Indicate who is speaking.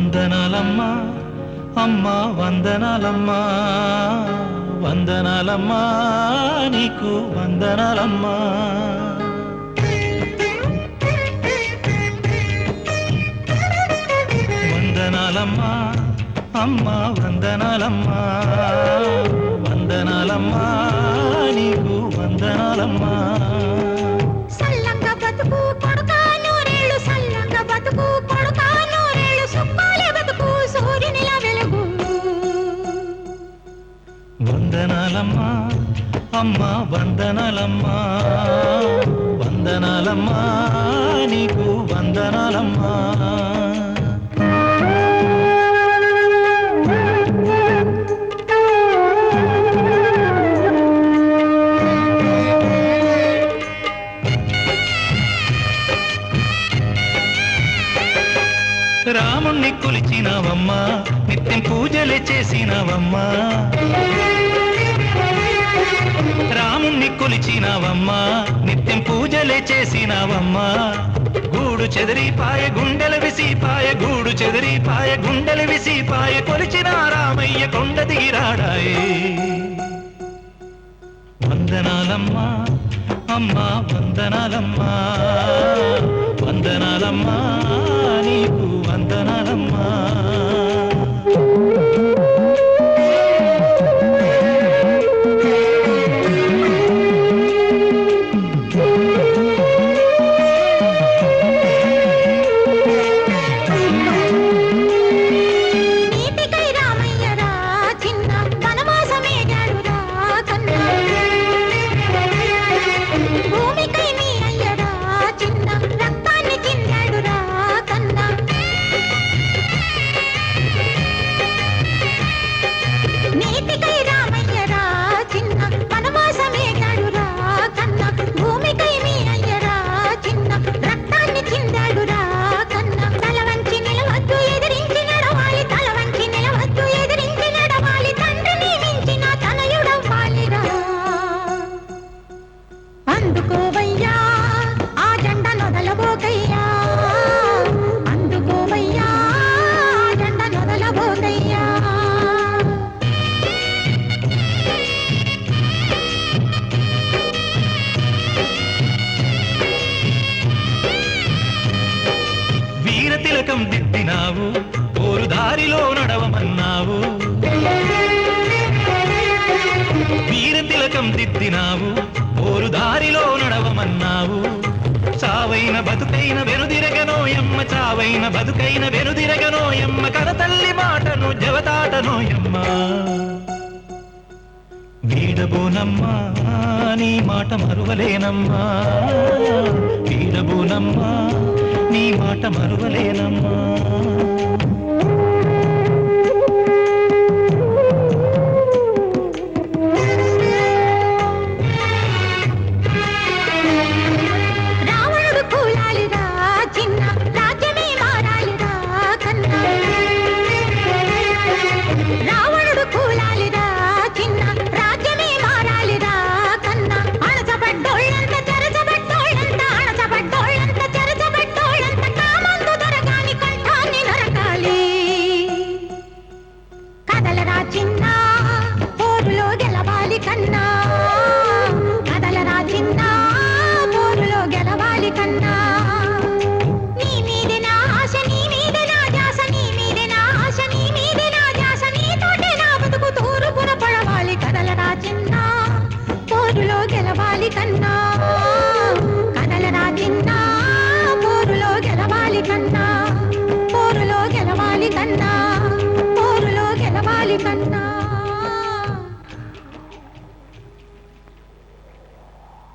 Speaker 1: వందనాలమ్మా అమ్మా వందనాలమ్మా వందనాలమ్మా నీకు వందనాలమ్మా వందనాలమ్మా అమ్మా వందనాలమ్మా వందనాలమ్మా నీకు వందనాలమ్మా వందనాలమ్మా అమ్మా వందనాలమ్మా వందనాలమ్మా నీకు వందనాలమ్మా. రాముణ్ణి కొలిచినవమ్మా నిత్యం పూజలు చేసినవమ్మా. రాముణ్ణి కొలిచినావమ్మా నిత్యం పూజలే చేసినావమ్మా. గూడు చెదిరిపాయ గుండెల విసిపాయ గూడు చెదిరిపాయ గుండెల విసిపాయ కొలిచిన రామయ్య కొండ దిగిరాడాయి. వందనాలమ్మా అమ్మా వందనాలమ్మా. తిలకం దిద్దినావు ఓరు దారిలో నడవమన్నావు. చావైన బతుకైన వెనుదిరగనోయమ్మ చావైన బతుకైన వెనుదిరగనోయమ్మ కన తల్లి మాటను జవతాటనోయమ్మ వీడబోనమ్మా నీ మాట మరువలేనమ్మా. వీడబోనమ్మా నీ మాట మరువలేనమ్మా.
Speaker 2: கண்ணா